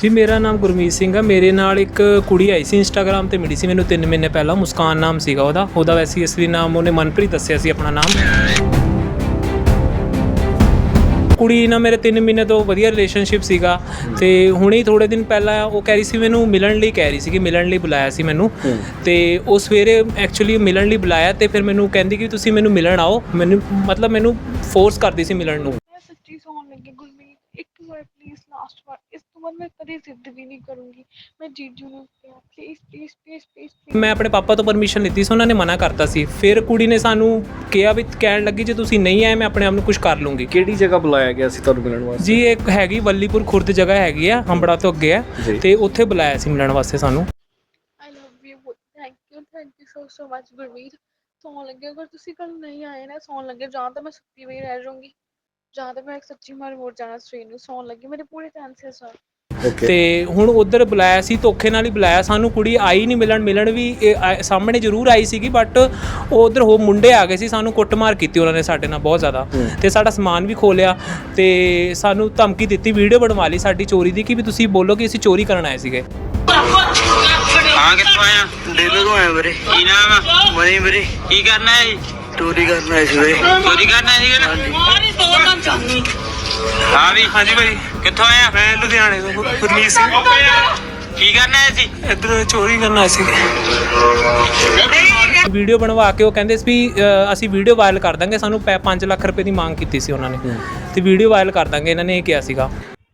ਜੀ ਮੇਰਾ ਨਾਮ ਗੁਰਮੀਤ ਸਿੰਘ ਆ। ਮੇਰੇ ਨਾਲ ਇੱਕ ਕੁੜੀ ਆਈ ਸੀ ਇੰਸਟਾਗ੍ਰam ਤੇ ਮਿਲੀ ਸੀ ਮੈਨੂੰ 3 ਮਹੀਨੇ ਪਹਿਲਾਂ। ਮੁਸਕਾਨ ਨਾਮ ਸੀਗਾ ਉਹਦਾ। ਉਹਦਾ ਵੈਸੇ ਅਸਲੀ ਨਾਮ ਉਹਨੇ ਮਨਪ੍ਰੀਤ ਦੱਸਿਆ ਸੀ ਆਪਣਾ ਨਾਮ। ਕੁੜੀ ਨਾਲ ਮੇਰੇ 3 ਮਹੀਨੇ ਤੋਂ ਵਧੀਆ ਰਿਲੇਸ਼ਨਸ਼ਿਪ ਸੀਗਾ। ਤੇ ਹੁਣੇ ਹੀ ਥੋੜੇ ਦਿਨ ਪਹਿਲਾਂ ਉਹ ਕਹਿ ਰਹੀ ਸੀ ਮੈਨੂੰ ਮਿਲਣ ਲਈ ਕਹਿ ਰਹੀ ਸੀ ਕਿ ਮਿਲਣ ਲਈ ਬੁਲਾਇਆ ਸੀ ਮੈਨੂੰ। ਤੇ ਉਹ ਸਵੇਰੇ ਐਕਚੁਅਲੀ ਮਿਲਣ ਲਈ ਬੁਲਾਇਆ ਤੇ ਫਿਰ ਮੈਨੂੰ ਕਹਿੰਦੀ ਕਿ ਤੁਸੀਂ ਮੈਨੂੰ ਮਿਲਣ ਆਓ। ਮੈਨੂੰ ਮਤਲਬ ਮੈਨੂੰ ਫੋਰਸ ਕਰਦੀ ਸੀ ਮਿਲਣ ਨੂੰ। ਮੈਂ ਸੱਚੀ ਸੌਣ ਲੱਗੀ ਗੁਰਮੀਤ। ਇੱਕ ਵਾਰ ਪਲੀਜ਼ ਲਾਸਟ ਵਾਰ ਬਾਅਦ ਮੈਂ ਕਦੇ ਜ਼ਿੱਦ ਵੀ ਨਹੀਂ ਕਰੂੰਗੀ। ਮੈਂ ਜੀਜੂ ਨੂੰ ਕਿਹਾ ਪਲੀਜ਼ ਪਲੀਜ਼ ਪਲੀਜ਼ ਪਲੀਜ਼ ਮੈਂ ਆਪਣੇ ਪਾਪਾ ਤੋਂ ਪਰਮਿਸ਼ਨ ਲਿੱਤੀ ਸੀ ਉਹਨਾਂ ਨੇ ਮਨਾ ਕਰਤਾ ਸੀ। ਫਿਰ ਕੁੜੀ ਨੇ ਸਾਨੂੰ ਕਿਹਾ ਵੀ ਕਹਿਣ ਲੱਗੀ ਜੇ ਤੁਸੀਂ ਨਹੀਂ ਆਏ ਮੈਂ ਆਪਣੇ ਆਪ ਨੂੰ ਕੁਝ ਕਰ ਲੂੰਗੀ। ਕਿਹੜੀ ਜਗ੍ਹਾ ਬੁਲਾਇਆ ਗਿਆ ਸੀ ਤੁਹਾਨੂੰ ਮਿਲਣ ਵਾਸਤੇ? ਜੀ ਇੱਕ ਹੈਗੀ ਵੱਲੀਪੁਰ ਖੁਰਦ ਜਗ੍ਹਾ ਹੈਗੀ ਆ ਹੰਬੜਾ ਤੋਂ ਅੱਗੇ ਆ। ਜੀ। ਤੇ ਉੱਥੇ ਬੁਲਾਇਆ ਸੀ ਮਿਲਣ ਵਾਸਤੇ ਸਾਨੂੰ। I love you thank you thank you so so much Gurmeet ਸੌਣ ਲੱਗੇ ਅਗਰ ਤੁਸੀਂ ਕੱਲ ਨਹੀਂ ਆਏ ਨਾ ਸੌਣ ਲੱਗੇ ਜਾਂ ਤਾਂ ਮੈਂ ਸੁੱਤੀ ਪਈ ਰਹਿ ਜਾਊਂਗੀ ਜਾਂ ਤਾਂ ਮੈਂ ਇੱਕ ਸੱਚੀ ਮਾਰ ਹੋਰ ਜਾਣਾ ਸਵੇਰ ਨੂੰ। ਸੌਣ ਲੱਗੇ ਮੇਰੇ ਪੂਰੇ ਚਾਂਸਸ ਆ। ਤੇ ਹੁਣ ਉਧਰ ਬੁਲਾਇਆ ਸੀ ਧੋਖੇ ਨਾਲ ਹੀ ਬੁਲਾਇਆ। ਸਾਨੂੰ ਕੁੜੀ ਆਈ ਨਹੀਂ ਮਿਲਣ ਮਿਲਣ ਵੀ ਇਹ ਸਾਹਮਣੇ ਜ਼ਰੂਰ ਆਈ ਸੀਗੀ ਬਟ ਉਹ ਉਧਰ ਹੋ ਮੁੰਡੇ ਆ ਗਏ ਸੀ ਸਾਨੂੰ ਕੁੱਟਮਾਰ ਕੀਤੀ ਉਹਨਾਂ ਨੇ ਸਾਡੇ ਨਾਲ ਬਹੁਤ ਜ਼ਿਆਦਾ। ਤੇ ਸਾਡਾ ਸਮਾਨ ਵੀ ਖੋਲਿਆ ਤੇ ਸਾਨੂੰ ਧਮਕੀ ਦਿੱਤੀ ਵੀਡੀਓ ਬਣਵਾ ਲਈ ਸਾਡੀ ਚੋਰੀ ਦੀ ਕਿ ਵੀ ਤੁਸੀਂ ਬੋਲੋ ਕਿ ਅਸੀਂ ਚੋਰੀ ਕਰਨ ਆਏ ਸੀਗੇ। ਹਾਂ ਕਿੱਥੋਂ ਆਇਆ ਡੇਲੇ ਤੋਂ ਆਇਆ ਵੀਰੇ। ਕੀ ਨਾਮ ਆ? ਮਨੀ ਵੀਰੇ। ਕੀ ਕਰਨਾ ਹੈ ਜੀ? ਚੋਰੀ ਕਰਨ ਆਏ ਸੀ ਵੀਰੇ ਚੋਰੀ ਕਰਨਾ ਹੈ ਜੀ ਹਾਂ ਵੀ ਹਾਂਜੀ ਭਾਈ। ਕਿੱਥੋਂ ਆਇਆ ਮੈਂ ਲੁਧਿਆਣੇ ਤੋਂ ਗੁਰਮੀਤ ਸਿੰਘ। ਕੀ ਕਰਨਾ ਹੈ ਜੀ ਇੱਧਰ ਚੋਰੀ ਕਰਨ ਸੀਗੇ। ਵੀਡੀਓ ਬਣਵਾ ਕੇ ਉਹ ਕਹਿੰਦੇ ਸੀ ਵੀ ਅ, ਅਸੀਂ ਵੀਡੀਓ ਵਾਇਰਲ ਕਰ ਦਾਂਗੇ। ਸਾਨੂੰ 5 ਲੱਖ ਰੁਪਏ ਦੀ ਮੰਗ ਕੀਤੀ ਸੀ ਉਹਨਾਂ ਨੇ। ਤੇ ਵੀਡੀਓ ਵਾਇਰਲ ਕਰ ਦਾਂਗੇ ਇਹਨਾਂ ਨੇ ਇਹ ਕਿਹਾ ਸੀਗਾ।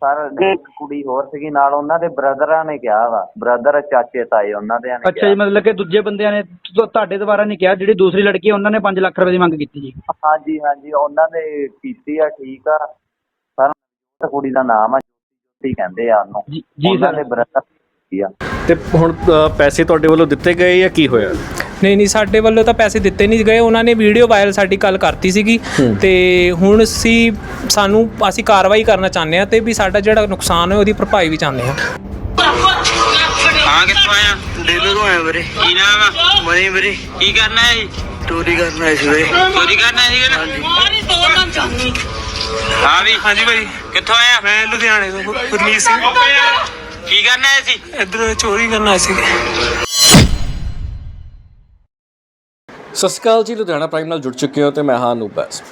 ਸਰ ਇੱਕ ਕੁੜੀ ਹੋਰ ਸੀਗੀ ਨਾਲ ਉਹਨਾਂ ਦੇ ਬ੍ਰਦਰਾਂ ਨੇ ਕਿਹਾ ਵਾ। ਬ੍ਰਦਰ ਚਾਚੇ ਤਾਏ ਉਹਨਾਂ ਦੇ ਨੇ ਅੱਛਾ ਜੀ ਮਤਲਬ ਕਿ ਦੂਜੇ ਬੰਦਿਆਂ ਨੇ ਤੁ- ਤੁਹਾਡੇ ਦੁਆਰਾ ਨਹੀਂ ਕਿਹਾ ਜਿਹੜੀ ਦੂਸਰੀ ਲੜਕੀ ਹੈ, ਉਹਨਾਂ ਨੇ 5 ਲੱਖ ਰੁਪਏ ਦੀ ਮੰਗ ਕੀਤੀ ਜੀ। ਹਾਂਜੀ ਹਾਂਜੀ ਉਹਨਾਂ ਨੇ ਕੀਤੀ ਆ ਠੀਕ ਆ। ਸਰ ਕੁੜੀ ਦਾ ਨਾਮ ਆ ਜੋਤੀ ਕਹਿੰਦੇ ਆ ਉਹਨੂੰ। ਜੀ ਜੀ ਉਹਨਾਂ ਸਰ। ਦੇ ਬ੍ਰਦਰ ਕੀ ਆ। ਤੇ ਹੁਣ ਅ, ਪੈਸੇ ਤੁਹਾਡੇ ਵੱਲੋਂ ਦਿੱਤੇ ਗਏ ਜਾਂ ਕੀ ਹੋਇਆ? ਨਹੀਂ ਨਹੀਂ ਸਾਡੇ ਵੱਲੋਂ ਤਾਂ ਪੈਸੇ ਦਿੱਤੇ ਨਹੀਂ ਗਏ। ਉਹਨਾਂ ਨੇ ਵੀਡੀਓ ਵਾਇਰਲ ਸਾਡੀ ਕੱਲ ਕਰਤੀ ਸੀਗੀ। ਤੇ ਹੁਣ ਅਸੀਂ ਸਾਨੂੰ ਅਸੀਂ ਕਾਰਵਾਈ ਕਰਨਾ ਚਾਹੁੰਦੇ ਆ ਤੇ ਵੀ ਸਾਡਾ ਜਿਹੜਾ ਨੁਕਸਾਨ ਹੈ ਉਹਦੀ ਭਰਪਾਈ ਵੀ ਚਾਹੁੰਦੇ ਆ ਹਾਂ ਕਿੱਥੋਂ ਆਇਆ ਡੇਲੇ ਤੋਂ ਆਇਆ ਵੀਰੇ। ਕੀ ਨਾਮ ਆ? ਮਨੀ ਵੀਰੇ। ਕੀ ਕਰਨਾ ਹੈ ਜੀ? ਚੋਰੀ ਕਰਨ ਆਏ ਸੀ ਵੀਰੇ ਚੋਰੀ ਕਰਨਾ ਹੈ ਜੀ ਹਾਂ ਵੀ? ਹਾਂਜੀ ਭਾਈ। ਕਿੱਥੋਂ ਆਇਆ ਮੈਂ ਲੁਧਿਆਣੇ ਤੋਂ ਗੁਰਮੀਤ ਸਿੰਘ। ਕੀ ਕਰਨਾ ਹੈ ਜੀ ਇੱਧਰ ਚੋਰੀ ਕਰਨ ਆਏ ਸੀਗੇ। ਸਤਿ ਸ਼੍ਰੀ ਅਕਾਲ ਜੀ ਲੁਧਿਆਣਾ ਪ੍ਰਾਈਮ ਨਾਲ ਜੁੜ ਚੁੱਕੇ ਹੋ ਤੇ ਮੈਂ ਹਾਂ ਅਨੂਬੈਸ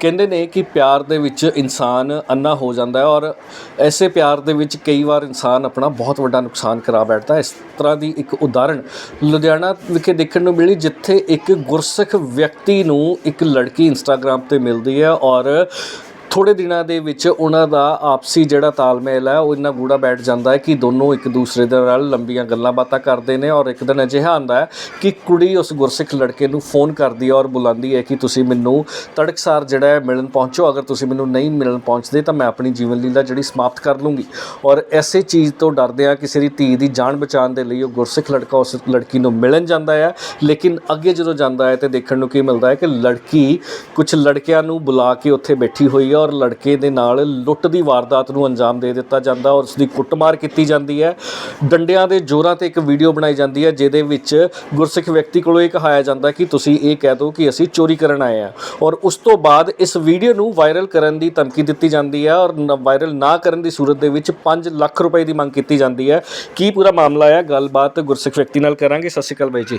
ਕਹਿੰਦੇ ਨੇ ਕਿ ਪਿਆਰ ਦੇ ਵਿੱਚ ਇਨਸਾਨ ਅੰਨਾ ਹੋ ਜਾਂਦਾ ਹੈ ਔਰ ਐਸੇ ਪਿਆਰ ਦੇ ਵਿੱਚ ਕਈ ਵਾਰ ਇਨਸਾਨ ਆਪਣਾ ਬਹੁਤ ਵੱਡਾ ਨੁਕਸਾਨ ਕਰਾ ਬੈਠਦਾ ਹੈ। ਇਸ ਤਰ੍ਹਾਂ ਦੀ ਇੱਕ ਉਦਾਹਰਣ ਲੁਧਿਆਣਾ ਵਿਖੇ ਦੇਖਣ ਨੂੰ ਮਿਲੀ ਜਿੱਥੇ ਇੱਕ ਗੁਰਸਿੱਖ ਵਿਅਕਤੀ ਨੂੰ ਇੱਕ ਲੜਕੀ ਇੰਸਟਾਗ੍ਰam ਤੇ ਮਿਲਦੀ ਹੈ ਔਰ ਥੋੜੇ ਦਿਨਾਂ ਦੇ ਵਿੱਚ ਉਹਨਾਂ ਦਾ ਆਪਸੀ ਜਿਹੜਾ ਤਾਲਮੇਲ ਹੈ, ਉਹ ਇੰਨਾ ਗੂੜਾ ਬੈਠ ਜਾਂਦਾ ਹੈ ਕਿ ਦੋਨੋਂ ਇੱਕ ਦੂਸਰੇ ਦੇ ਨਾਲ ਲੰਬੀਆਂ ਗੱਲਾਂ ਬਾਤਾਂ ਕਰਦੇ ਨੇ ਔਰ ਇੱਕ ਦਿਨ ਅਜਿਹਾ ਆਂਦਾ ਹੈ ਕਿ ਕੁੜੀ ਉਸ ਗੁਰਸਿੱਖ ਲੜਕੇ ਨੂੰ ਫੋਨ ਕਰਦੀ ਹੈ ਔਰ ਬੁਲਾਉਂਦੀ ਹੈ ਕਿ ਤੁਸੀਂ ਮੈਨੂੰ ਤੜਕਸਾਰ ਜਿਹੜਾ ਹੈ ਮਿਲਣ ਪਹੁੰਚੋ, ਅਗਰ ਤੁਸੀਂ ਮੈਨੂੰ ਨਹੀਂ ਮਿਲਣ ਪਹੁੰਚਦੇ ਤਾਂ ਮੈਂ ਆਪਣੀ ਜੀਵਨ ਲੀਲਾ ਜਿਹੜੀ ਸਮਾਪਤ ਕਰ ਲੂੰਗੀ। ਔਰ ਐਸੇ ਚੀਜ਼ ਤੋਂ ਡਰਦੇ ਆ ਕਿਸੇ ਦੀ ਧੀ ਦੀ ਜਾਨ ਬਚਾਉਣ ਦੇ ਲਈ ਉਹ ਗੁਰਸਿੱਖ ਲੜਕਾ ਉਸ ਲੜਕੀ ਨੂੰ ਮਿਲਣ ਜਾਂਦਾ ਹੈ, ਲੇਕਿਨ ਅੱਗੇ ਜਦੋਂ ਜਾਂਦਾ ਹੈ ਤੇ ਦੇਖਣ ਨੂੰ ਕੀ ਮਿਲਦਾ ਹੈ ਕਿ ਲੜਕੀ ਕੁਝ ਲੜਕਿਆਂ ਨੂੰ ਬੁਲਾ ਕੇ ਉੱਥੇ ਬੈਠੀ ਹੋਈ ਹੈ ਔਰ ਲੜਕੇ ਦੇ ਨਾਲ ਲੁੱਟ ਦੀ ਵਾਰਦਾਤ ਨੂੰ ਅੰਜਾਮ ਦੇ ਦਿੱਤਾ ਜਾਂਦਾ ਔਰ ਉਸ ਦੀ ਕੁੱਟਮਾਰ ਕੀਤੀ ਜਾਂਦੀ ਹੈ। ਡੰਡਿਆਂ ਦੇ ਜ਼ੋਰਾਂ ਤੇ ਇੱਕ ਵੀਡੀਓ ਬਣਾਈ ਜਾਂਦੀ ਹੈ, ਜਿਹਦੇ ਵਿੱਚ ਗੁਰਸਿੱਖ ਵਿਅਕਤੀ ਕੋਲੋਂ ਇਹ ਕਹਾਇਆ ਜਾਂਦਾ ਕਿ ਤੁਸੀਂ ਇਹ ਕਹਿ ਦਿਓ ਕਿ ਅਸੀਂ ਚੋਰੀ ਕਰਨ ਆਏ ਹਾਂ। ਔਰ ਉਸ ਤੋਂ ਬਾਅਦ ਇਸ ਵੀਡੀਓ ਨੂੰ ਵਾਇਰਲ ਕਰਨ ਦੀ ਧਮਕੀ ਦਿੱਤੀ ਜਾਂਦੀ ਹੈ ਔਰ ਵਾਇਰਲ ਨਾ ਕਰਨ ਦੀ ਸੂਰਤ ਦੇ ਵਿੱਚ 5 ਲੱਖ ਰੁਪਏ ਦੀ ਮੰਗ ਕੀਤੀ ਜਾਂਦੀ ਹੈ। ਕੀ ਪੂਰਾ ਮਾਮਲਾ ਹੈ ਗੱਲਬਾਤ ਗੁਰਸਿੱਖ ਵਿਅਕਤੀ ਨਾਲ ਕਰਾਂਗੇ। ਸਤਿ ਸ਼੍ਰੀ ਅਕਾਲ ਬਾਈ ਜੀ।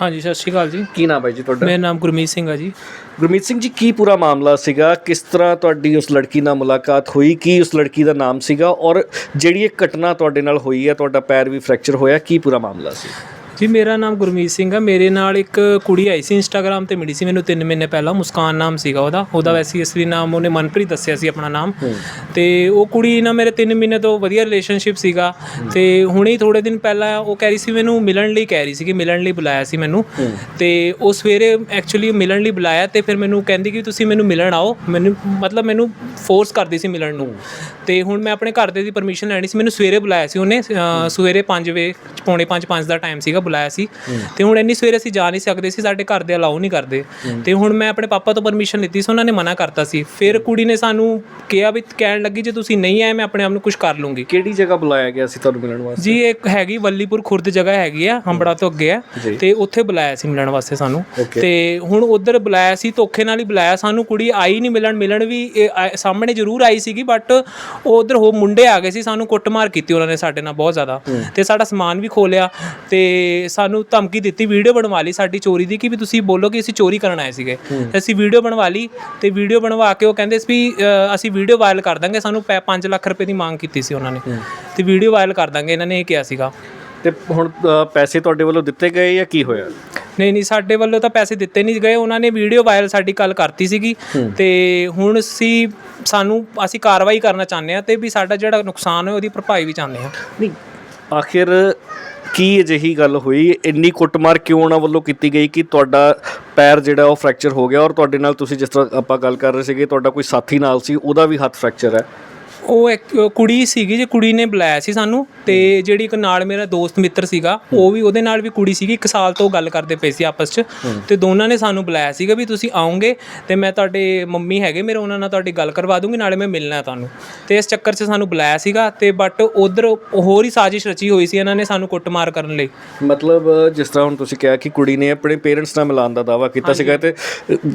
ਹਾਂਜੀ ਸਤਿ ਸ਼੍ਰੀ ਅਕਾਲ ਜੀ। ਕੀ ਨਾਮ ਹੈ ਜੀ ਤੁਹਾਡਾ? ਮੇਰਾ ਨਾਮ ਗੁਰਮੀਤ ਸਿੰਘ ਆ ਜੀ। ਗੁਰਮੀਤ ਸਿੰਘ ਜੀ ਕੀ ਪੂਰਾ ਮਾਮਲਾ ਸੀਗਾ? ਕਿਸ ਤਰ੍ਹਾਂ ਤੁਹਾਡੀ ਉਸ ਲੜਕੀ ਨਾਲ ਮੁਲਾਕਾਤ ਹੋਈ? ਕੀ ਉਸ ਲੜਕੀ ਦਾ ਨਾਮ ਸੀਗਾ? ਔਰ ਜਿਹੜੀ ਇਹ ਘਟਨਾ ਤੁਹਾਡੇ ਨਾਲ ਹੋਈ ਹੈ ਤੁਹਾਡਾ ਪੈਰ ਵੀ ਫ੍ਰੈਕਚਰ ਹੋਇਆ ਕੀ ਪੂਰਾ ਮਾਮਲਾ ਸੀ? ਜੀ ਮੇਰਾ ਨਾਮ ਗੁਰਮੀਤ ਸਿੰਘ ਆ। ਮੇਰੇ ਨਾਲ ਇੱਕ ਕੁੜੀ ਆਈ ਸੀ ਇੰਸਟਾਗ੍ਰam ਤੇ ਮਿਲੀ ਸੀ ਮੈਨੂੰ 3 ਮਹੀਨੇ ਪਹਿਲਾਂ। ਮੁਸਕਾਨ ਨਾਮ ਸੀਗਾ ਉਹਦਾ। ਉਹਦਾ ਵੈਸੇ ਅਸਲੀ ਨਾਮ ਉਹਨੇ ਮਨਪ੍ਰੀਤ ਦੱਸਿਆ ਸੀ ਆਪਣਾ ਨਾਮ। ਤੇ ਉਹ ਕੁੜੀ ਨਾਲ ਮੇਰੇ 3 ਮਹੀਨੇ ਤੋਂ ਵਧੀਆ ਰਿਲੇਸ਼ਨਸ਼ਿਪ ਸੀਗਾ। ਤੇ ਹੁਣੇ ਹੀ ਥੋੜੇ ਦਿਨ ਪਹਿਲਾਂ ਉਹ ਕਹਿ ਰਹੀ ਸੀ ਮੈਨੂੰ ਮਿਲਣ ਲਈ ਕਹਿ ਰਹੀ ਸੀ ਕਿ ਮਿਲਣ ਲਈ ਬੁਲਾਇਆ ਸੀ ਮੈਨੂੰ। ਤੇ ਉਹ ਸਵੇਰੇ ਐਕਚੁਅਲੀ ਮਿਲਣ ਲਈ ਬੁਲਾਇਆ ਤੇ ਫਿਰ ਮੈਨੂੰ ਕਹਿੰਦੀ ਕਿ ਤੁਸੀਂ ਮੈਨੂੰ ਮਿਲਣ ਆਓ। ਮੈਨੂੰ ਮਤਲਬ ਮੈਨੂੰ ਫੋਰਸ ਕਰਦੀ ਸੀ ਮਿਲਣ ਨੂੰ। ਤੇ ਹੁਣ ਮੈਂ ਆਪਣੇ ਘਰ ਦੇ ਦੀ ਪਰਮਿਸ਼ਨ ਲੈਣੀ ਸੀ। ਮੈਨੂੰ ਸਵੇਰੇ ਬੁਲਾਇਆ ਸੀ ਉਹਨੇ। ਸਵੇਰੇ 5 ਵਜੇ ਪੌਣੇ 5 5 ਦਾ ਟਾਈਮ ਸੀਗਾ। ਬੁਲਾਇਆ ਸੀ ਤੇ ਹੁਣ ਇੰਨੀ ਸਵੇਰੇ ਅਸੀਂ ਜਾ ਨਹੀਂ ਸਕਦੇ ਸੀ ਸਾਡੇ ਘਰ ਦੇ ਅਲਾਉ ਨਹੀਂ ਕਰਦੇ। ਤੇ ਹੁਣ ਮੈਂ ਆਪਣੇ ਪਾਪਾ ਤੋਂ ਪਰਮਿਸ਼ਨ ਲਿੱਤੀ ਸੀ ਉਹਨਾਂ ਨੇ ਮਨਾ ਕਰਤਾ ਸੀ। ਫਿਰ ਕੁੜੀ ਨੇ ਸਾਨੂੰ ਕਿਹਾ ਵੀ ਕਹਿਣ ਲੱਗੀ ਜੇ ਤੁਸੀਂ ਨਹੀਂ ਆਏ ਮੈਂ ਆਪਣੇ ਆਪ ਨੂੰ ਕੁਝ ਕਰ ਲੂੰਗੀ। ਕਿਹੜੀ ਜਗ੍ਹਾ ਬੁਲਾਇਆ ਗਿਆ ਸੀ ਤੁਹਾਨੂੰ ਮਿਲਣ ਵਾਸਤੇ? ਜੀ ਇੱਕ ਹੈਗੀ ਵੱਲੀਪੁਰ ਖੁਰਦ ਜਗ੍ਹਾ ਹੈਗੀ ਆ ਹੰਬੜਾ ਤੋਂ ਅੱਗੇ ਆ। ਤੇ ਉੱਥੇ ਬੁਲਾਇਆ ਸੀ ਮਿਲਣ ਵਾਸਤੇ ਸਾਨੂੰ. ਤੇ ਹੁਣ ਉਧਰ ਬੁਲਾਇਆ ਸੀ ਧੋਖੇ ਨਾਲ ਹੀ ਬੁਲਾਇਆ ਸਾਨੂੰ। ਕੁੜੀ ਆਈ ਨਹੀਂ ਮਿਲਣ ਮਿਲਣ ਵੀ ਸਾਹਮਣੇ ਜ਼ਰੂਰ ਆਈ ਸੀਗੀ ਬਟ ਉਹ ਉਧਰ ਹੋ ਮੁੰਡੇ ਆ ਗਏ ਸੀ ਸਾਨੂੰ ਕੁੱਟਮਾਰ ਕੀਤੀ ਉਹਨਾਂ ਨੇ ਸਾਡੇ ਨਾਲ ਬਹੁਤ ਜ਼ਿਆਦਾ। ਤੇ ਸਾਡਾ ਸਮਾਨ ਵੀ ਖੋਲਿਆ ਤੇ ਸਾਨੂੰ ਧਮਕੀ ਦਿੱਤੀ ਵੀਡੀਓ ਬਣਵਾ ਲਈ ਸਾਡੀ ਚੋਰੀ ਦੀ ਕਿ ਵੀ ਤੁਸੀਂ ਬੋਲੋ ਕਿ ਅਸੀਂ ਚੋਰੀ ਕਰਨ ਆਏ ਸੀਗੇ। ਤੇ ਅਸੀਂ ਵੀਡੀਓ ਬਣਵਾ ਲਈ ਤੇ ਵੀਡੀਓ ਬਣਵਾ ਕੇ ਉਹ ਕਹਿੰਦੇ ਸੀ ਵੀ ਅ, ਅਸੀਂ ਵੀਡੀਓ ਵਾਇਰਲ ਕਰ ਦਾਂਗੇ ਸਾਨੂੰ 5 ਲੱਖ ਰੁਪਏ ਦੀ ਮੰਗ ਕੀਤੀ ਸੀ ਉਹਨਾਂ ਨੇ। ਤੇ ਵੀਡੀਓ ਵਾਇਰਲ ਕਰ ਦਾਂਗੇ ਇਹਨਾਂ ਨੇ ਇਹ ਕਿਹਾ ਸੀਗਾ। ਤੇ ਹੁਣ ਅ, ਪੈਸੇ ਤੁਹਾਡੇ ਵੱਲੋਂ ਦਿੱਤੇ ਗਏ ਜਾਂ ਕੀ ਹੋਇਆ? ਨਹੀਂ ਨਹੀਂ ਸਾਡੇ ਵੱਲੋਂ ਤਾਂ ਪੈਸੇ ਦਿੱਤੇ ਨਹੀਂ ਗਏ ਉਹਨਾਂ ਨੇ ਵੀਡੀਓ ਵਾਇਰਲ ਸਾਡੀ ਕੱਲ ਕਰਤੀ ਸੀਗੀ। ਤੇ ਹੁਣ ਅਸੀਂ ਸਾਨੂੰ ਅਸੀਂ ਕਾਰਵਾਈ ਕਰਨਾ ਚਾਹੁੰਦੇ ਆ ਤੇ ਵੀ ਸਾਡਾ ਜਿਹੜਾ ਨੁਕਸਾਨ ਹੈ ਉਹਦੀ ਭਰਪਾਈ ਵੀ ਚਾਹੁੰਦੇ ਆ ਨਹੀਂ ਆਖਿਰ ਕੀ ਅਜਿਹੀ ਗੱਲ ਹੋਈ? ਇੰਨੀ ਕੁੱਟਮਾਰ ਕਿਉਂ ਉਹਨਾਂ ਵੱਲੋਂ ਕੀਤੀ ਗਈ ਕਿ ਤੁਹਾਡਾ ਪੈਰ ਜਿਹੜਾ ਉਹ ਫ੍ਰੈਕਚਰ ਹੋ ਗਿਆ? ਔਰ ਤੁਹਾਡੇ ਨਾਲ ਤੁਸੀਂ ਜਿਸ ਤਰ੍ਹਾਂ ਆਪਾਂ ਗੱਲ ਕਰ ਰਹੇ ਸੀਗੇ, ਤੁਹਾਡਾ ਕੋਈ ਸਾਥੀ ਨਾਲ ਸੀ, ਉਹਦਾ ਵੀ ਹੱਥ ਫ੍ਰੈਕਚਰ ਹੈ। ਉਹ ਇੱਕ ਕੁੜੀ ਸੀਗੀ ਜੇ ਕੁੜੀ ਨੇ ਬੁਲਾਇਆ ਸੀ ਸਾਨੂੰ ਤੇ ਜਿਹੜੀ ਇੱਕ ਨਾਲ ਮੇਰਾ ਦੋਸਤ ਮਿੱਤਰ ਸੀਗਾ ਉਹ ਵੀ ਉਹਦੇ ਨਾਲ ਵੀ ਕੁੜੀ ਸੀਗੀ ਇੱਕ ਸਾਲ ਤੋਂ ਗੱਲ ਕਰਦੇ ਪਏ ਸੀ ਆਪਸ 'ਚ ਤੇ ਦੋਨਾਂ ਨੇ ਸਾਨੂੰ ਬੁਲਾਇਆ ਸੀਗਾ ਵੀ ਤੁਸੀਂ ਆਓਗੇ ਤੇ ਮੈਂ ਤੁਹਾਡੇ ਮੰਮੀ ਹੈਗੇ ਮੇਰੇ ਉਹਨਾਂ ਨਾਲ ਤੁਹਾਡੀ ਗੱਲ ਕਰਵਾ ਦੂੰਗੀ ਨਾਲੇ ਮੈਂ ਮਿਲਣਾ ਤੁਹਾਨੂੰ। ਤੇ ਇਸ ਚੱਕਰ 'ਚ ਸਾਨੂੰ ਬੁਲਾਇਆ ਸੀਗਾ ਤੇ ਬਟ ਉਧਰ ਹੋਰ ਹੀ ਸਾਜ਼ਿਸ਼ ਰਚੀ ਹੋਈ ਸੀ ਇਹਨਾਂ ਨੇ ਸਾਨੂੰ ਕੁੱਟਮਾਰ ਕਰਨ ਲਈ। ਮਤਲਬ ਜਿਸ ਤਰ੍ਹਾਂ ਹੁਣ ਤੁਸੀਂ ਕਿਹਾ ਕਿ ਕੁੜੀ ਨੇ ਆਪਣੇ ਪੇਰੈਂਟਸ ਨਾਲ ਮਿਲਾਉਣ ਦਾ ਦਾਵਾ ਕੀਤਾ ਸੀਗਾ ਤੇ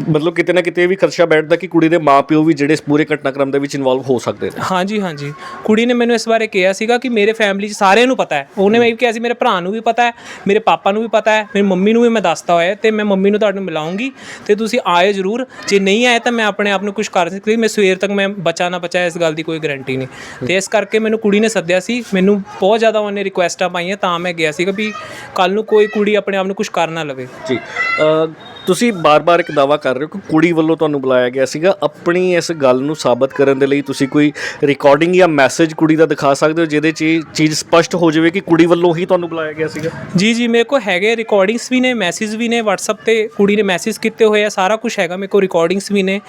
ਮਤਲਬ ਕਿਤੇ ਨਾ ਕਿਤੇ ਇਹ ਵੀ ਖਰਚਾ ਬੈਠਦਾ ਕਿ ਕੁੜੀ ਦੇ ਮਾਪਿਓ ਵੀ ਜਿਹੜੇ ਇਸ ਪੂਰੇ ਘਟਨਾਕ੍ਰਮ ਦੇ ਵਿੱਚ ਇਨਵੋਲਵ ਹੋ ਸਕਦੇ ਨੇ। ਹਾਂਜੀ ਹਾਂਜੀ। ਕੁੜੀ ਨੇ ਮੈਨੂੰ ਇਸ ਬਾਰੇ ਕਿਹਾ ਸੀਗਾ ਕਿ ਮੇਰੇ ਫੈਮਿਲੀ 'ਚ ਸਾਰਿਆਂ ਨੂੰ ਪਤਾ ਹੈ। ਉਹਨੇ ਮੈਂ ਵੀ ਕਿਹਾ ਸੀ, ਮੇਰੇ ਭਰਾ ਨੂੰ ਵੀ ਪਤਾ ਹੈ, ਮੇਰੇ ਪਾਪਾ ਨੂੰ ਵੀ ਪਤਾ ਹੈ, ਮੇਰੀ ਮੰਮੀ ਨੂੰ ਵੀ ਮੈਂ ਦੱਸਤਾ ਹੋਇਆ ਹੈ ਤੇ ਮੈਂ ਮੰਮੀ ਨੂੰ ਤੁਹਾਨੂੰ ਮਿਲਾਉਂਗੀ ਤੇ ਤੁਸੀਂ ਆਏ ਜ਼ਰੂਰ। ਜੇ ਨਹੀਂ ਆਏ ਤਾਂ ਮੈਂ ਆਪਣੇ ਆਪ ਨੂੰ ਕੁਝ ਕਰ ਸਕਦੀ ਮੈਂ ਸਵੇਰ ਤੱਕ ਮੈਂ ਬਚਾ ਨਾ ਬਚਾ ਇਸ ਗੱਲ ਦੀ ਕੋਈ ਗਾਰੰਟੀ ਨਹੀਂ। ਤੇ ਇਸ ਕਰਕੇ ਮੈਨੂੰ ਕੁੜੀ ਨੇ ਸੱਦਿਆ ਸੀ। ਮੈਨੂੰ ਬਹੁਤ ਜ਼ਿਆਦਾ ਉਹਨੇ ਰਿਕੁਐਸਟਾਂ ਪਾਈਆਂ ਤਾਂ ਮੈਂ ਗਿਆ ਸੀਗਾ ਵੀ ਕੱਲ ਨੂੰ ਕੋਈ ਕੁੜੀ ਆਪਣੇ ਆਪ ਨੂੰ ਕੁਝ ਕਰ ਨਾ ਲਵੇ। ਜੀ ਤੁਸੀਂ ਬਾਰ-ਬਾਰ ਇੱਕ ਦਾਵਾ ਕਰ ਰਹੇ ਹੋ ਕਿ ਕੁੜੀ ਵੱਲੋਂ ਤੁਹਾਨੂੰ ਬੁਲਾਇਆ ਗਿਆ ਸੀਗਾ। ਆਪਣੀ ਇਸ ਗੱਲ ਨੂੰ ਸਾਬਤ ਕਰਨ ਦੇ ਲਈ ਤੁਸੀਂ ਕੋਈ ਰਿਕਾਰਡਿੰਗ ਜਾਂ ਮੈਸੇਜ ਕੁੜੀ ਦਾ ਦਿਖਾ ਸਕਦੇ ਹੋ, ਜਿਹਦੇ 'ਚ ਇਹ ਚੀਜ਼ ਸਪਸ਼ਟ ਹੋ ਜਾਵੇ ਕਿ ਕੁੜੀ ਵੱਲੋਂ ਹੀ ਤੁਹਾਨੂੰ ਬੁਲਾਇਆ ਗਿਆ ਸੀਗਾ? ਜੀ ਜੀ, ਮੇਰੇ ਕੋਲ ਹੈਗੇ ਰਿਕਾਰਡਿੰਗਸ ਵੀ ਨੇ ਮੈਸੇਜ ਵੀ ਨੇ, WhatsApp ਤੇ ਕੁੜੀ ਨੇ ਮੈਸੇਜ ਕੀਤੇ ਹੋਏ ਆ, ਸਾਰਾ ਕੁਝ ਹੈਗਾ ਮੇਰੇ ਕੋਲ ਰਿਕਾਰਡਿੰਗਸ ਵੀ ਨੇ।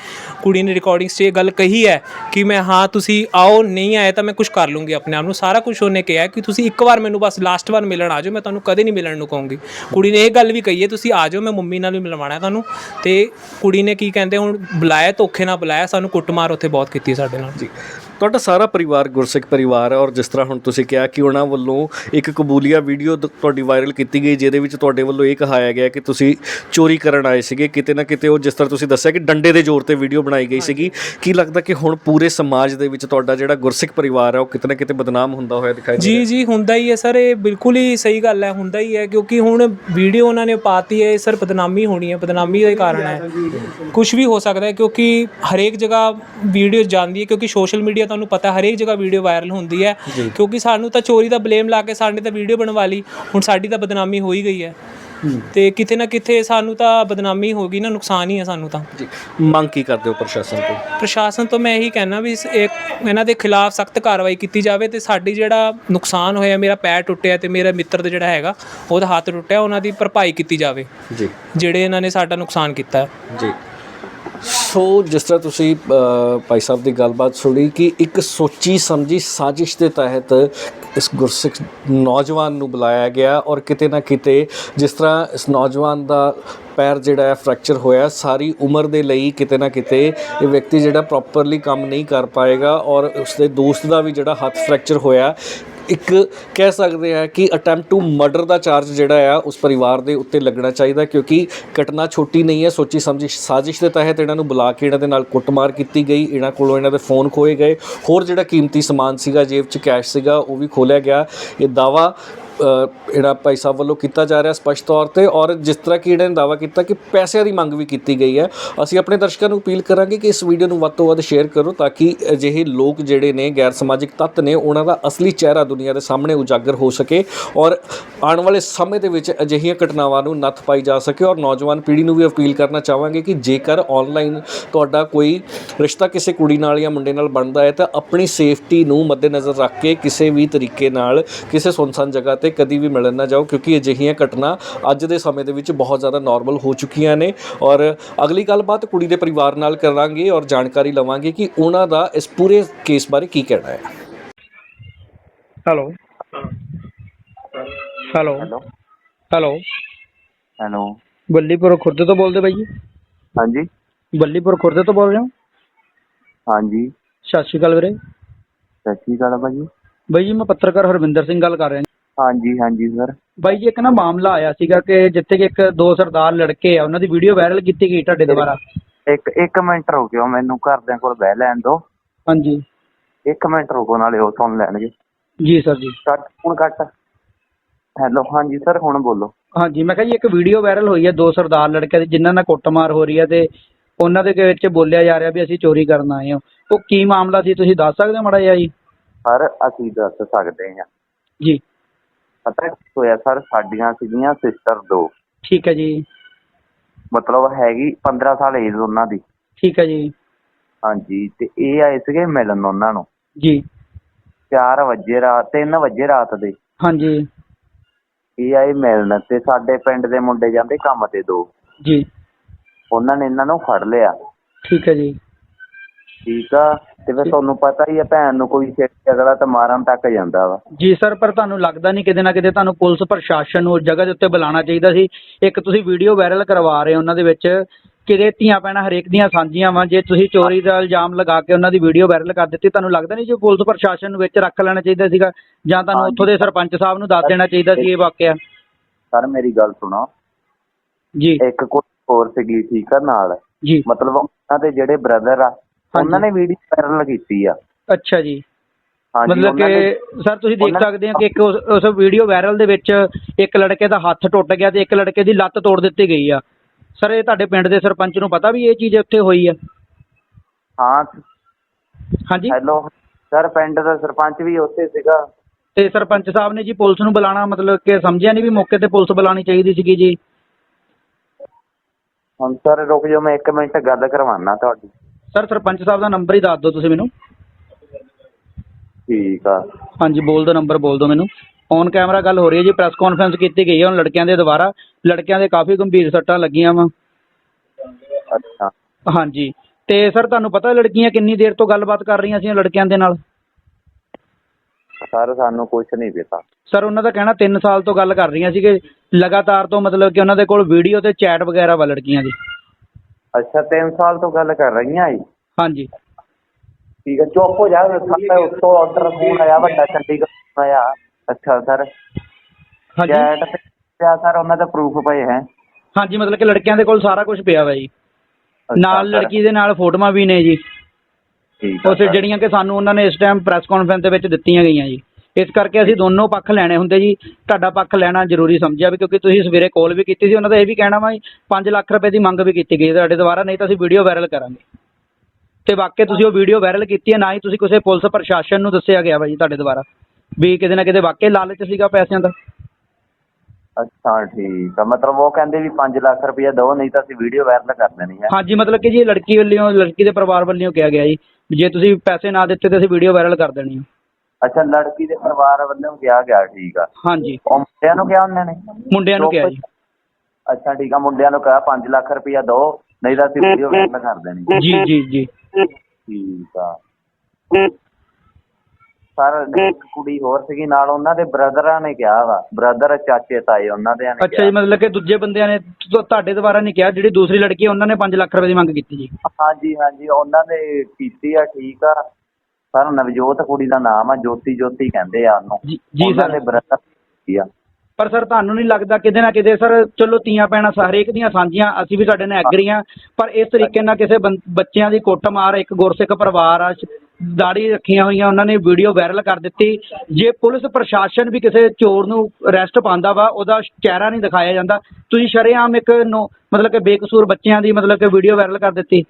ਕੁੜੀ ਨੇ ਰਿਕਾਰਡਿੰਗਸ 'ਚ ਇਹ ਗੱਲ ਕਹੀ ਹੈ ਕਿ ਮੈਂ, ਹਾਂ, ਤੁਸੀਂ ਆਓ, ਨਹੀਂ ਆਏ ਤਾਂ ਮੈਂ ਕੁਝ ਕਰ ਲੂੰਗੀ ਆਪਣੇ ਆਪ ਨੂੰ। ਸਾਰਾ ਕੁਝ ਉਹਨੇ ਕਿਹਾ ਕਿ ਤੁਸੀਂ ਇੱਕ ਵਾਰ ਮੈਨੂੰ ਬਸ ਲਾਸਟ ਵਾਰ ਮਿਲਣ ਆ ਜਾਓ, ਮੈਂ ਤੁਹਾਨੂੰ ਕਦੇ ਨਹੀਂ ਮਿਲਣ ਨੂੰ ਕਹੂੰਗੀ। ਕੁੜੀ ਨੇ ਇਹ ਗੱਲ ਵੀ ਕਹੀ ਹੈ, ਤੁਸੀਂ ਆ ਜਾਓ, ਮੈਂ ਮੰਮੀ ਨਾਲ ਵੀ ਮਿਲਵਾ ਹੈ ਤੁਹਾਨੂੰ। ਤੇ ਕੁੜੀ ਨੇ ਕੀ ਕਹਿੰਦੇ, ਹੁਣ ਬੁਲਾਇਆ, ਧੋਖੇ ਨਾਲ ਬੁਲਾਇਆ, ਸਾਨੂੰ ਕੁੱਟਮਾਰ ਉੱਥੇ ਬਹੁਤ ਕੀਤੀ ਸਾਡੇ ਨਾਲ। ਜੀ। ਤੁਹਾਡਾ ਸਾਰਾ ਪਰਿਵਾਰ ਗੁਰਸਿੱਖ ਪਰਿਵਾਰ ਹੈ ਔਰ ਜਿਸ ਤਰ੍ਹਾਂ ਹੁਣ ਤੁਸੀਂ ਕਿਹਾ ਕਿ ਉਹਨਾਂ ਵੱਲੋਂ ਇੱਕ ਕਬੂਲੀਆ ਵੀਡੀਓ ਤੁਹਾਡੀ ਵਾਇਰਲ ਕੀਤੀ ਗਈ ਜਿਹਦੇ ਵਿੱਚ ਤੁਹਾਡੇ ਵੱਲੋਂ ਇਹ ਕਹਾਇਆ ਗਿਆ ਕਿ ਤੁਸੀਂ ਚੋਰੀ ਕਰਨ ਆਏ ਸੀਗੇ। ਕਿਤੇ ਨਾ ਕਿਤੇ ਉਹ ਜਿਸ ਤਰ੍ਹਾਂ ਤੁਸੀਂ ਦੱਸਿਆ ਕਿ ਡੰਡੇ ਦੇ ਜ਼ੋਰ ਤੇ ਵੀਡੀਓ ਬਣਾਈ ਗਈ ਸੀਗੀ। ਕੀ ਲੱਗਦਾ ਕਿ ਹੁਣ ਪੂਰੇ ਸਮਾਜ ਦੇ ਵਿੱਚ ਤੁਹਾਡਾ ਜਿਹੜਾ ਗੁਰਸਿੱਖ ਪਰਿਵਾਰ ਹੈ ਉਹ ਕਿਤੇ ਨਾ ਕਿਤੇ ਬਦਨਾਮ ਹੁੰਦਾ ਹੋਇਆ ਦਿਖਾਈ ਦੇ ਜੀ ਜੀ ਹੁੰਦਾ ਹੀ ਹੈ ਸਰ ਇਹ ਬਿਲਕੁਲ ਹੀ ਸਹੀ ਗੱਲ ਹੈ ਹੁੰਦਾ ਹੀ ਹੈ ਕਿਉਂਕਿ ਹੁਣ ਵੀਡੀਓ ਉਹਨਾਂ ਨੇ ਪਾਤੀ ਹੈ ਇਹ ਸਰ ਬਦਨਾਮੀ ਹੋਣੀ ਹੈ ਬਦਨਾਮੀ ਦਾ ਹੀ ਕਾਰਨ ਹੈ। ਕੁਝ ਵੀ ਹੋ ਸਕਦਾ ਹੈ ਕਿਉਂਕਿ ਹਰੇਕ ਜਗ੍ਹਾ ਵੀਡੀਓ ਜਾਂਦੀ ਹੈ ਕਿਉਂਕਿ ਸੋਸ਼ਲ ਮੀਡੀਆ ਤੁਹਾਨੂੰ ਪਤਾ ਹਰੇਕ ਜਗ੍ਹਾ ਵੀਡੀਓ ਵਾਇਰਲ ਹੁੰਦੀ ਹੈ ਕਿਉਂਕਿ ਸਾਨੂੰ ਤਾਂ ਚੋਰੀ ਦਾ ਬਲੇਮ ਲਾ ਕੇ ਸਾਡੇ ਤਾਂ ਵੀਡੀਓ ਬਣਵਾ ਲਈ ਹੁਣ ਸਾਡੀ ਤਾਂ ਬਦਨਾਮੀ ਹੋ ਹੀ ਗਈ ਹੈ। ਤੇ ਕਿਤੇ ਨਾ ਕਿਤੇ ਸਾਨੂੰ ਤਾਂ ਬਦਨਾਮੀ ਹੋ ਗਈ ਨਾ ਨੁਕਸਾਨ ਹੀ ਹੈ ਸਾਨੂੰ ਤਾਂ। ਮੰਗ ਕੀ ਕਰਦੇ ਹੋ ਪ੍ਰਸ਼ਾਸਨ ਤੋਂ? ਪ੍ਰਸ਼ਾਸਨ ਤੋਂ ਮੈਂ ਇਹੀ ਕਹਿਣਾ ਵੀ ਇਸ ਇੱਕ ਇਹਨਾਂ ਦੇ ਖਿਲਾਫ ਸਖਤ ਕਾਰਵਾਈ ਕੀਤੀ ਜਾਵੇ ਤੇ ਸਾਡੀ ਜਿਹੜਾ ਨੁਕਸਾਨ ਹੋਇਆ ਮੇਰਾ ਪੈਰ ਟੁੱਟਿਆ ਤੇ ਮੇਰਾ ਮਿੱਤਰ ਦਾ ਜਿਹੜਾ ਹੈਗਾ ਉਹਦਾ ਹੱਥ ਟੁੱਟਿਆ ਉਹਨਾਂ ਦੀ ਭਰਪਾਈ ਕੀਤੀ ਜਾਵੇ। ਜੀ। ਜਿਹੜੇ ਇਹਨਾਂ ਨੇ ਸਾਡਾ ਨੁਕਸਾਨ ਕੀਤਾ। ਜੀ। ਸੋ ਜਿਸ ਤਰ੍ਹਾਂ ਤੁਸੀਂ ਭਾਈ ਸਾਹਿਬ ਦੀ ਗੱਲਬਾਤ ਸੁਣੀ ਕਿ ਇੱਕ ਸੋਚੀ ਸਮਝੀ ਸਾਜ਼ਿਸ਼ ਦੇ ਤਹਿਤ ਇਸ ਗੁਰਸਿੱਖ ਨੌਜਵਾਨ ਨੂੰ ਬੁਲਾਇਆ ਗਿਆ ਔਰ ਕਿਤੇ ਨਾ ਕਿਤੇ ਜਿਸ ਤਰ੍ਹਾਂ ਇਸ ਨੌਜਵਾਨ ਦਾ ਪੈਰ ਜਿਹੜਾ ਹੈ ਫ੍ਰੈਕਚਰ ਹੋਇਆ, ਸਾਰੀ ਉਮਰ ਦੇ ਲਈ ਕਿਤੇ ਨਾ ਕਿਤੇ ਇਹ ਵਿਅਕਤੀ ਜਿਹੜਾ ਪ੍ਰੋਪਰਲੀ ਕੰਮ ਨਹੀਂ ਕਰ ਪਾਏਗਾ ਔਰ ਉਸਦੇ ਦੋਸਤ ਦਾ ਵੀ ਜਿਹੜਾ ਹੱਥ ਫ੍ਰੈਕਚਰ ਹੋਇਆ ਇੱਕ ਕਹਿ ਸਕਦੇ ਹਾਂ ਕਿ ਅਟੈਂਪਟ ਟੂ ਮਰਡਰ ਦਾ ਚਾਰਜ ਜਿਹੜਾ ਆ, ਉਸ ਪਰਿਵਾਰ ਦੇ ਉੱਤੇ ਲੱਗਣਾ ਚਾਹੀਦਾ ਕਿਉਂਕਿ ਘਟਨਾ ਛੋਟੀ ਨਹੀਂ ਹੈ, ਸੋਚੀ ਸਮਝੀ ਸਾਜ਼ਿਸ਼ ਦੇ ਤਹਿਤ ਇਹਨਾਂ ਨੂੰ ਬੁਲਾ ਕੇ ਇਹਨਾਂ ਦੇ ਨਾਲ ਕੁੱਟਮਾਰ ਕੀਤੀ ਗਈ, ਇਹਨਾਂ ਕੋਲੋਂ ਇਹਨਾਂ ਦੇ ਫੋਨ ਖੋਏ ਗਏ। ਹੋਰ ਜਿਹੜਾ ਕੀਮਤੀ ਸਮਾਨ ਸੀਗਾ ਜੇਬ 'ਚ ਕੈਸ਼ ਸੀਗਾ, ਉਹ ਵੀ ਖੋਲਿਆ ਗਿਆ। ਇਹ ਦਾਵਾ ਜਿਹੜਾ ਭਾਈ ਸਾਹਿਬ ਵੱਲੋਂ ਕੀਤਾ ਜਾ ਰਿਹਾ ਸਪਸ਼ਟ ਤੌਰ ਤੇ ਔਰ ਜਿਸ ਤਰ੍ਹਾਂ ਕਿ ਇਹਨਾਂ ਨੇ ਦਾਵਾ ਕੀਤਾ ਕਿ ਪੈਸਿਆਂ ਦੀ ਮੰਗ ਵੀ ਕੀਤੀ ਗਈ ਹੈ, ਅਸੀਂ ਆਪਣੇ ਦਰਸ਼ਕਾਂ ਨੂੰ ਅਪੀਲ ਕਰਾਂਗੇ ਕਿ ਇਸ ਵੀਡੀਓ ਨੂੰ ਵੱਧ ਤੋਂ ਵੱਧ ਸ਼ੇਅਰ ਕਰੋ ਤਾਂ ਕਿ ਅਜਿਹੇ ਲੋਕ ਜਿਹੜੇ ਨੇ ਗੈਰ ਸਮਾਜਿਕ ਤੱਤ ਨੇ, ਉਹਨਾਂ ਦਾ ਅਸਲੀ ਚਿਹਰਾ ਦੁਨੀਆ ਦੇ ਸਾਹਮਣੇ ਉਜਾਗਰ ਹੋ ਸਕੇ ਔਰ ਆਉਣ ਵਾਲੇ ਸਮੇਂ ਦੇ ਵਿੱਚ ਅਜਿਹੀਆਂ ਘਟਨਾਵਾਂ ਨੂੰ ਨੱਥ ਪਾਈ ਜਾ ਸਕੇ ਔਰ ਨੌਜਵਾਨ ਪੀੜ੍ਹੀ ਨੂੰ ਵੀ ਅਪੀਲ ਕਰਨਾ ਚਾਹਾਂਗੇ ਕਿ ਜੇਕਰ ਆਨਲਾਈਨ ਤੁਹਾਡਾ ਕੋਈ ਰਿਸ਼ਤਾ ਕਿਸੇ ਕੁੜੀ ਨਾਲ ਜਾਂ ਮੁੰਡੇ ਨਾਲ ਬਣਦਾ ਹੈ ਤਾਂ ਆਪਣੀ ਸੇਫਟੀ ਨੂੰ ਮੱਦੇਨਜ਼ਰ ਰੱਖ ਕੇ ਕਿਸੇ ਵੀ ਤਰੀਕੇ ਨਾਲ ਕਿਸੇ ਸੁਨਸਾਨ ਜਗ੍ਹਾ ਤੇ ਕਦੀ ਵੀ ਮਿਲਣ ਨਾ ਜਾਓ ਕਿਉਂਕਿ ਅਜਿਹੀਆਂ ਘਟਨਾ ਅੱਜ ਦੇ ਸਮੇਂ ਦੇ ਵਿੱਚ ਬਹੁਤ ਜ਼ਿਆਦਾ ਨਾਰਮਲ ਹੋ ਚੁੱਕੀਆਂ ਨੇ ਔਰ ਅਗਲੀ ਗੱਲਬਾਤ ਕੁੜੀ ਦੇ ਪਰਿਵਾਰ ਨਾਲ ਕਰਾਂਗੇ ਔਰ ਜਾਣਕਾਰੀ ਲਵਾਂਗੇ ਕਿ ਉਹਨਾਂ ਦਾ ਇਸ ਪੂਰੇ ਕੇਸ ਬਾਰੇ ਕੀ ਕਹਿਣਾ ਹੈ। Hello hello hello hello hello Ballipur Khurd ਤੋਂ ਬੋਲਦੇ ਬਾਈ ਜੀ ਹਾਂਜੀ ਬੱਲੀਪੁਰ ਖੁਰਦ ਤੋਂ ਬੋਲ ਰਹੇ ਹੋ ਹਾਂਜੀ ਸਤਿ ਸ਼੍ਰੀ ਅਕਾਲ ਵੀਰੇ ਸਤਿ ਸ਼੍ਰੀ ਅਕਾਲ ਭਾਜੀ ਬਾਈ ਜੀ ਮੈਂ ਪੱਤਰਕਾਰ ਹਰਵਿੰਦਰ ਸਿੰਘ ਗੱਲ ਕਰ ਰਿਹਾ ਹਾਂਜੀ ਹਾਂਜੀ ਸਰ ਬਾਈ ਜੀ ਇੱਕ ਨਾ ਮਾਮਲਾ ਆਇਆ ਸੀਗਾ ਕਿ ਜਿੱਥੇ ਕਿ ਇੱਕ ਦੋ ਸਰਦਾਰ ਲੜਕੇ ਆ ਉਹਨਾਂ ਦੀ ਵੀਡੀਓ ਵਾਇਰਲ ਕੀਤੀ ਗਈ ਤੁਹਾਡੇ ਦੁਆਰਾ ਇੱਕ ਇੱਕ ਮਿੰਟ ਰੁਕਿਓ ਮੈਨੂੰ ਘਰਦਿਆਂ ਕੋਲ ਬਹਿ ਲੈਣ ਦਿਓ ਹਾਂਜੀ ਇੱਕ ਮਿੰਟ ਰੁਕੋ ਨਾਲੇ ਉਹ ਸੁਣ ਲੈਣਗੇ ਜੀ ਸਰ ਜੀ ਕੱਟ ਹੁਣ ਕੱਟ ਹੈਲੋ ਹਾਂਜੀ ਸਰ ਹੁਣ ਬੋਲੋ। ਹਾਂਜੀ ਮੈਂ ਕਿਹਾ ਜੀ ਇੱਕ ਵੀਡੀਓ ਵਾਇਰਲ ਹੋਈ ਹੈ ਦੋ ਸਰਦਾਰ ਲੜਕੇ ਦੀ ਜਿਨ੍ਹਾਂ ਨਾਲ ਕੁੱਟਮਾਰ ਹੋ ਰਹੀ ਹੈ ਤੇ ਉਹਨਾਂ ਦੇ ਵਿੱਚ ਬੋਲਿਆ ਜਾ ਰਿਹਾ ਵੀ ਅਸੀਂ ਚੋਰੀ ਕਰਨ ਆਏ ਹਾਂ। ਉਹ ਕੀ ਮਾਮਲਾ ਸੀ ਤੁਸੀਂ ਦੱਸ ਸਕਦੇ ਹੋ ਮਾੜਾ ਜਿਹਾ ਜੀ? ਸਰ ਅਸੀਂ ਦੱਸ ਸਕਦੇ ਹਾਂ। ਜੀ। ਪਤਾ ਕੀ ਹੋਇਆ ਸਰ ਸਾਡੀਆਂ ਸੀਗੀਆਂ ਸਿਸਟਰ ਦੋ। ਠੀਕ ਹੈ ਜੀ। ਮਤਲਬ ਹੈਗੀ 15 ਸਾਲ ਏਜ ਉਹਨਾਂ ਦੀ। ਠੀਕ ਹੈ ਜੀ। ਹਾਂਜੀ ਤੇ ਇਹ ਆਏ ਸੀਗੇ ਮਿਲਣ ਉਹਨਾਂ ਨੂੰ। ਜੀ। 4 ਵਜੇ ਰਾਤ 3 ਵਜੇ ਰਾਤ ਦੇ। ਹਾਂਜੀ। ਇਹ ਆਏ ਮਿਲਣ ਤੇ ਸਾਡੇ ਪਿੰਡ ਦੇ ਮੁੰਡੇ ਜਾਂਦੇ ਕੰਮ ਤੇ ਦੋ। ਜੀ। ਉਹਨਾਂ ਨੇ ਇਹਨਾਂ ਨੂੰ ਫੜ ਲਿਆ। ਠੀਕ ਹੈ ਜੀ। ਠੀਕ ਆ ਤੇ ਫਿਰ ਤੁਹਾਨੂੰ ਪਤਾ ਹੀ ਆ ਭੈਣ ਨੂੰ ਕੋਈ ਛੇੜ ਅਗਲਾ ਤਾਂ ਮਾਰਨ ਤੱਕ ਜਾਂਦਾ ਵਾ। ਜੀ ਸਰ ਪਰ ਤੁਹਾਨੂੰ ਲੱਗਦਾ ਨਹੀਂ ਕਿਤੇ ਨਾ ਕਿਤੇ ਤੁਹਾਨੂੰ ਪੁਲਿਸ ਪ੍ਰਸ਼ਾਸਨ ਨੂੰ ਉਸ ਜਗ੍ਹਾ ਦੇ ਉੱਤੇ ਬੁਲਾਉਣਾ ਚਾਹੀਦਾ ਸੀ। ਇੱਕ ਤੁਸੀਂ ਵੀਡੀਓ ਵਾਇਰਲ ਕਰਵਾ ਰਹੇ ਹੋ ਉਹਨਾਂ ਦੇ ਵਿੱਚ। ਕਿਤੇ ਧੀਆਂ ਪੈਣਾ ਹਰੇਕ ਦੀਆਂ ਸਾਂਝੀਆਂ ਵਾਂ? ਜੇ ਤੁਸੀਂ ਚੋਰੀ ਦਾ ਇਲਜ਼ਾਮ ਲਗਾ ਕੇ ਉਹਨਾਂ ਦੀ ਵੀਡੀਓ ਵਾਇਰਲ ਕਰ ਦਿੱਤੀ ਤੁਹਾਨੂੰ ਲੱਗਦਾ ਨਹੀਂ ਜੇ ਪੁਲਿਸ ਪ੍ਰਸ਼ਾਸਨ ਨੂੰ ਵਿੱਚ ਰੱਖ ਲੈਣਾ ਚਾਹੀਦਾ ਸੀਗਾ? ਜਾਂ ਤੁਹਾਨੂੰ। ਉੱਥੋਂ ਦੇ ਸਰਪੰਚ ਸਾਹਿਬ ਨੂੰ ਦੱਸ ਦੇਣਾ ਚਾਹੀਦਾ ਸੀ ਇਹ ਵਾਕਿਆ? ਸਰ ਮੇਰੀ ਗੱਲ ਸੁਣੋ। ਜੀ। ਇੱਕ ਕੋਈ ਹੋਰ ਸੀਗੀ ਠੀਕ ਆ ਨਾਲ। ਜੀ। ਮਤਲਬ ਉਹਨਾਂ ਦੇ ਜਿਹੜੇ ਬ੍ਰਦਰ ਆ ਉਹਨਾਂ ਨੇ ਵੀਡੀਓ ਵਾਇਰਲ ਕੀਤੀ ਆ। ਅੱਛਾ ਜੀ। ਮਤਲਬ ਕਿ ਸਰ ਤੁਸੀਂ ਦੇਖ ਸਕਦੇ ਹੋ ਕਿ ਇੱਕ ਉਸ ਵੀਡੀਓ ਵਾਇਰਲ ਦੇ ਵਿੱਚ ਇੱਕ ਲੜਕੇ ਦਾ ਹੱਥ ਟੁੱਟ ਗਿਆ ਤੇ ਇੱਕ ਲੜਕੇ ਦੀ ਲੱਤ ਤੋੜ ਦਿੱਤੀ ਗਈ ਆ। ਸਰ ਇਹ ਤੁਹਾਡੇ ਪਿੰਡ ਦੇ ਸਰਪੰਚ ਨੂੰ ਪਤਾ ਵੀ ਇਹ ਚੀਜ਼ ਉੱਥੇ ਹੋਈ ਆ? ਹਾਂ। ਹਾਂਜੀ? ਹੈਲੋ। ਸਰ ਪਿੰਡ ਦਾ ਸਰਪੰਚ ਵੀ ਉੱਥੇ ਸੀਗਾ। ਤੇ ਸਰਪੰਚ ਸਾਹਿਬ ਨੇ ਜੀ ਪੁਲਿਸ ਨੂੰ ਬੁਲਾਣਾ ਮਤਲਬ ਕਿ ਸਮਝਿਆ ਨਹੀਂ ਵੀ ਮੌਕੇ ਤੇ ਪੁਲਿਸ ਬੁਲਾਣੀ ਚਾਹੀਦੀ ਸੀਗੀ ਜੀ? ਹੁਣ ਸਰ ਰੁਕ ਜਾਓ ਮੈਂ 1 ਮਿੰਟ ਗੱਲ ਕਰਵਾਉਣਾ ਤੁਹਾਡੀ। ਸਰ ਸਰਪੰਚ ਸਾਹਿਬ ਦਾ ਨੰਬਰ ਹੀ ਦੱਸ ਦਿਓ ਤੁਸੀਂ ਮੈਨੂੰ। ਠੀਕ ਆ। ਹਾਂਜੀ ਬੋਲ ਦਿਓ ਨੰਬਰ ਬੋਲ ਦਿਓ ਮੈਨੂੰ। ਔਨ ਕੈਮਰਾ ਗੱਲ ਹੋ ਰਹੀ ਹੈ ਜੀ ਪ੍ਰੈਸ ਕਾਨਫਰੰਸ ਕੀਤੀ ਗਈ ਹੈ ਹੁਣ ਲੜਕਿਆਂ ਦੇ ਦੁਆਰਾ ਲੜਕਿਆਂ ਦੇ ਕਾਫੀ ਗੰਭੀਰ ਸੱਟਾਂ ਲੱਗੀਆਂ ਵਾ। ਅੱਛਾ। ਹਾਂਜੀ। ਤੇ ਸਰ ਤੁਹਾਨੂੰ ਪਤਾ ਲੜਕੀਆਂ ਕਿੰਨੀ ਦੇਰ ਤੋਂ ਗੱਲਬਾਤ ਕਰ ਰਹੀਆਂ ਸੀ ਲੜਕਿਆਂ ਦੇ ਨਾਲ? ਸਰ ਸਾਨੂੰ ਕੁਝ ਨਹੀਂ ਪਤਾ। ਸਰ ਉਹਨਾਂ ਦਾ ਕਹਿਣਾ 3 ਸਾਲ ਤੋਂ ਗੱਲ ਕਰ ਰਹੀਆਂ ਸੀ ਕਿ ਲਗਾਤਾਰ ਤੋਂ ਮਤਲਬ ਕਿ ਉਹਨਾਂ ਦੇ ਕੋਲ ਵੀਡੀਓ ਤੇ ਚੈਟ ਵਗੈਰਾ ਵਾ ਲੜਕੀਆਂ ਦੀ। ਅੱਛਾ 3 ਸਾਲ ਤੋਂ ਗੱਲ ਕਰ ਰਹੀਆਂ ਜੀ? ਹਾਂਜੀ। ਠੀਕ ਹੈ ਚੁੱਪ ਹੋ ਜਾ ਸਾਡੇ ਉੱਤੋਂ ਆਰਡਰ ਫੋਨ ਆਇਆ ਵੱਡਾ ਚੰਡੀਗੜ੍ਹ ਆਇਆ। ਅੱਛਾ ਸਰ। ਹਾਂਜੀ। ਚੈਟ ਤੇ ਪਿਆ ਸਰ ਉਹਨਾਂ ਦਾ ਪ੍ਰੂਫ ਪਏ ਹੈ। ਹਾਂਜੀ ਮਤਲਬ ਕਿ ਲੜਕਿਆਂ ਦੇ ਕੋਲ ਸਾਰਾ ਕੁਝ ਪਿਆ ਵਾ ਜੀ। ਨਾਲ ਲੜਕੀ ਦੇ ਨਾਲ ਫੋਟੋਆਂ ਵੀ ਨੇ ਜੀ। ਉਸ। ਜਿਹੜੀਆਂ ਕਿ ਸਾਨੂੰ ਉਹਨਾਂ ਨੇ ਇਸ ਟਾਈਮ ਪ੍ਰੈਸ ਕਾਨਫਰੰਸ ਦੇ ਵਿੱਚ ਦਿੱਤੀਆਂ ਗਈਆਂ ਜੀ। ਇਸ ਕਰਕੇ ਅਸੀਂ ਦੋਨੋਂ ਪੱਖ ਲੈਣੇ ਹੁੰਦੇ ਜੀ। ਤੁਹਾਡਾ ਪੱਖ ਲੈਣਾ ਜ਼ਰੂਰੀ ਸਮਝਿਆ ਵੀ ਕਿਉਂਕਿ ਤੁਸੀਂ ਸਵੇਰੇ ਕਾਲ ਵੀ ਕੀਤੀ ਸੀ ਉਹਨਾਂ ਦਾ ਇਹ ਵੀ ਕਹਿਣਾ ਵਾ 5 ਲੱਖ ਰੁਪਏ ਦੀ ਮੰਗ ਵੀ ਕੀਤੀ ਗਈ ਤੁਹਾਡੇ ਦੁਆਰਾ ਨਹੀਂ ਤਾਂ ਅਸੀਂ ਵੀਡੀਓ ਵਾਇਰਲ ਕਰਾਂਗੇ। ਤੇ ਵਾਕਿਆ ਤੁਸੀਂ ਉਹ ਵੀਡੀਓ ਵਾਇਰਲ ਕੀਤੀ ਹੈ ਨਾ ਹੀ ਤੁਸੀਂ ਕਿਸੇ ਪੁਲਿਸ ਪ੍ਰਸ਼ਾਸਨ ਨੂੰ ਦੱਸਿਆ ਗਿਆ ਵਾ ਜੀ ਤੁਹਾਡੇ ਦੁਆਰਾ। ਵੀ ਕਿਤੇ ਨਾ ਕਿਤੇ ਵਾਕਿਆ ਲਾਲਚ ਸੀਗਾ ਪੈਸਿਆਂ ਦਾ। ਅੱਛਾ ਠੀਕ ਆ। ਮਤਲਬ ਉਹ ਕਹਿੰਦੇ ਵੀ 5 ਲੱਖ ਰੁਪਇਆ ਦਿਓ ਨਹੀਂ ਤਾਂ ਅਸੀਂ ਵੀਡੀਓ ਵਾਇਰਲ ਕਰ ਦੇਣੀ ਹੈ ਹਾਂਜੀ ਮਤਲਬ ਕਿ ਜੀ ਲੜਕੀ ਵੱਲੋਂ ਲੜਕੀ ਦੇ ਪਰਿਵਾਰ ਵੱਲੋਂ ਕਿਹਾ ਗਿਆ ਜੀ ਵੀ ਜੇ ਤੁਸੀਂ ਪੈਸੇ ਨਾ ਦਿੱਤੇ ਤਾਂ ਅਸੀਂ ਵੀਡੀਓ ਵਾਇਰਲ ਕਰ ਦੇਣੀ ਹੈ ਅੱਛਾ ਲੜਕੀ ਦੇ ਪਰਿਵਾਰ ਵੱਲੋਂ ਕਿਹਾ ਗਿਆ ਠੀਕ ਆ। ਹਾਂਜੀ। ਉਹ ਮੁੰਡਿਆਂ ਨੂੰ ਕਿਹਾ ਉਹਨਾਂ ਨੇ? ਮੁੰਡਿਆਂ ਨੂੰ ਕਿਹਾ ਜੀ। ਅੱਛਾ ਠੀਕ ਆ। ਮੁੰਡਿਆਂ ਨੂੰ ਕਿਹਾ 5 ਲੱਖ ਰੁਪਇਆ ਦਿਓ ਨਹੀਂ ਤਾਂ ਅਸੀਂ ਵੀਡੀਓ ਵਾਇਰਲ ਕਰ ਦੇਣੀ। ਜੀ ਜੀ ਜੀ। ਠੀਕ ਆ। ਸਰ ਇੱਕ ਕੁੜੀ ਹੋਰ ਸੀਗੀ ਨਾਲ ਉਹਨਾਂ ਦੇ ਬ੍ਰਦਰਾਂ ਨੇ ਕਿਹਾ ਵਾ। ਬ੍ਰਦਰ ਚਾਚੇ ਤਾਏ ਉਹਨਾਂ ਦੇ ਨੇ ਅੱਛਾ ਜੀ ਮਤਲਬ ਕਿ ਦੂਜੇ ਬੰਦਿਆਂ ਨੇ ਤੁ- ਤੁਹਾਡੇ ਦੁਆਰਾ ਨਹੀਂ ਕਿਹਾ ਜਿਹੜੀ ਦੂਸਰੀ ਲੜਕੀ ਹੈ ਉਹਨਾਂ ਨੇ 5 ਲੱਖ ਰੁਪਏ ਦੀ ਮੰਗ ਕੀਤੀ ਜੀ। ਹਾਂਜੀ ਹਾਂਜੀ ਉਹਨਾਂ ਨੇ ਕੀਤੀ ਆ ਠੀਕ ਆ। ਸਰ ਨਵਜੋਤ ਕੁੜੀ ਦਾ ਨਾਮ ਆ ਜੋਤੀ ਜੋਤੀ ਕਹਿੰਦੇ ਆ ਉਹਨੂੰ। ਜੀ ਜੀ ਉਹਨਾਂ ਸਰ। ਦੇ ਬ੍ਰਦਰ ਕੀ ਆ। ਪਰ ਸਰ ਤੁਹਾਨੂੰ ਨਹੀਂ ਲੱਗਦਾ ਕਿਤੇ ਨਾ ਕਿਤੇ ਸਰ ਚਲੋ ਤੀਆਂ ਪੈਣਾ ਹਰੇਕ ਦੀਆਂ ਸਾਂਝੀਆਂ ਅਸੀਂ ਵੀ ਤੁਹਾਡੇ ਨਾਲ ਐਗਰੀ ਹਾਂ। ਪਰ ਇਸ ਤਰੀਕੇ ਨਾਲ ਕਿਸੇ ਬੰ- ਬੱਚਿਆਂ ਦੀ ਕੁੱਟਮਾਰ ਇੱਕ ਗੁਰਸਿੱਖ ਪਰਿਵਾਰ ਆ ਦਾੜੀ ਰੱਖੀਆਂ ਹੋਈਆਂ ਉਹਨਾਂ ਨੇ ਵੀਡੀਓ ਵਾਇਰਲ ਕਰ ਦਿੱਤੀ। ਜੇ ਪੁਲਿਸ ਪ੍ਰਸ਼ਾਸਨ ਵੀ ਕਿਸੇ ਚੋਰ ਨੂੰ ਅਰੈਸਟ ਪਾਉਂਦਾ ਵਾ ਉਹਦਾ ਚਿਹਰਾ ਨਹੀਂ ਦਿਖਾਇਆ ਜਾਂਦਾ। ਤੁਸੀਂ ਸ਼ਰੇਆਮ ਇੱਕ ਨੋ- ਮਤਲਬ ਕਿ ਬੇਕਸੂਰ ਬੱਚਿਆਂ ਦੀ ਮਤਲਬ ਕਿ ਵੀਡੀਓ ਵਾਇਰਲ ਕਰ ਦਿੱਤੀ।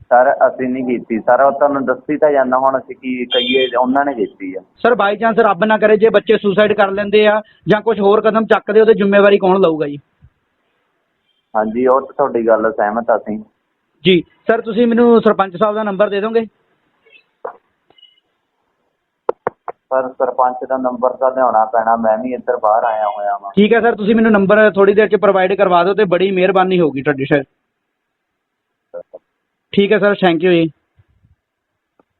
ਸਰ ਅਸੀਂ ਨਹੀਂ ਕੀਤੀ। ਸਰ ਉਹ ਤੁਹਾਨੂੰ ਦੱਸੀ ਤਾਂ ਜਾਂਦਾ ਹੁਣ ਅਸੀਂ ਕੀ ਕਹੀਏ ਉਹਨਾਂ ਨੇ ਕੀਤੀ ਆ। ਸਰ ਬਾਈ ਚਾਂਸ ਰੱਬ ਨਾ ਕਰੇ ਜੇ ਬੱਚੇ ਸੁਸਾਈਡ ਕਰ ਲੈਂਦੇ ਆ ਜਾਂ ਕੁਝ ਹੋਰ ਕਦਮ ਚੱਕਦੇ ਉਹਦੇ ਜ਼ਿੰਮੇਵਾਰੀ ਕੌਣ ਲਊਗਾ ਜੀ? ਹਾਂਜੀ ਉਹ ਤਾਂ ਤੁਹਾਡੀ ਗੱਲ ਸਹਿਮਤ ਆ ਅਸੀਂ। ਜੀ। ਸਰ ਤੁਸੀਂ ਮੈਨੂੰ ਸਰਪੰਚ ਸਾਹਿਬ ਦਾ ਨੰਬਰ ਦੇ ਦੋਗੇ? ਸਰ ਸਰਪੰਚ ਦਾ ਨੰਬਰ ਤਾਂ ਲਿਆਉਣਾ ਪੈਣਾ ਮੈਂ ਵੀ ਇੱਧਰ ਬਾਹਰ ਆਇਆ ਹੋਇਆ ਵਾਂ। ਠੀਕ ਹੈ ਸਰ ਤੁਸੀਂ ਮੈਨੂੰ ਨੰਬਰ ਥੋੜੀ ਦੇਰ ਚ ਪ੍ਰੋਵਾਈਡ ਕਰਵਾ ਦਿਓ ਤੇ ਬੜੀ ਮਿਹਰਬਾਨੀ ਹੋਊਗੀ ਤੁਹਾਡੀ ਸਰ। ਠੀਕ ਹੈ ਸਰ ਥੈਂਕ ਯੂ ਜੀ।